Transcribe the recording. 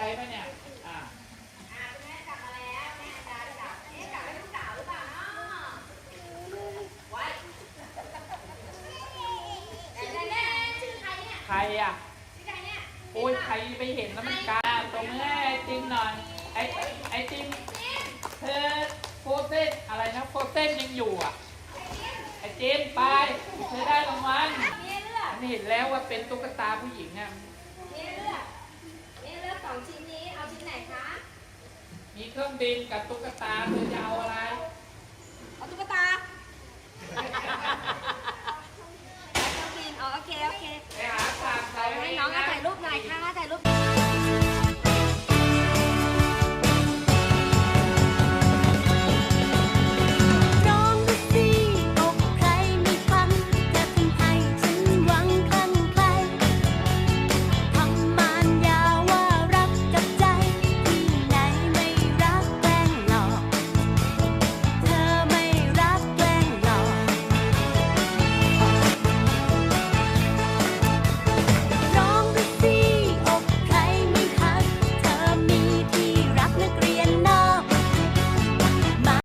ใจไหมเนี่ย อ่าอะคุณแม่กลับมาแล้วแม่อาจารย์กลับเอ๊ะกลับไปลูกสาวหรือเปล่าเนาะไว้แต่แต่แม่ชื่อใครเนี่ยใครอะชื่อใครเนี่ยโอ้ยใครไปเห็นแล้วมันกล้าตรงนี้ไอติมหน่อยไอไอติมจิมเธอโฟเซนอะไรนะโฟเซนยังอยู่อะไอ้จิมไอจิมไปเธอได้รางวัลมีให้เลือกฉันเห็นแล้วว่าเป็นตุ๊กตาผู้หญิงอะ มีให้เลือกมีให้เลือกสองชิ้นนี้เอาชิ้นไหนคะ มีเครื่องบินกับตุ๊กตาเธอจะเอาอะไร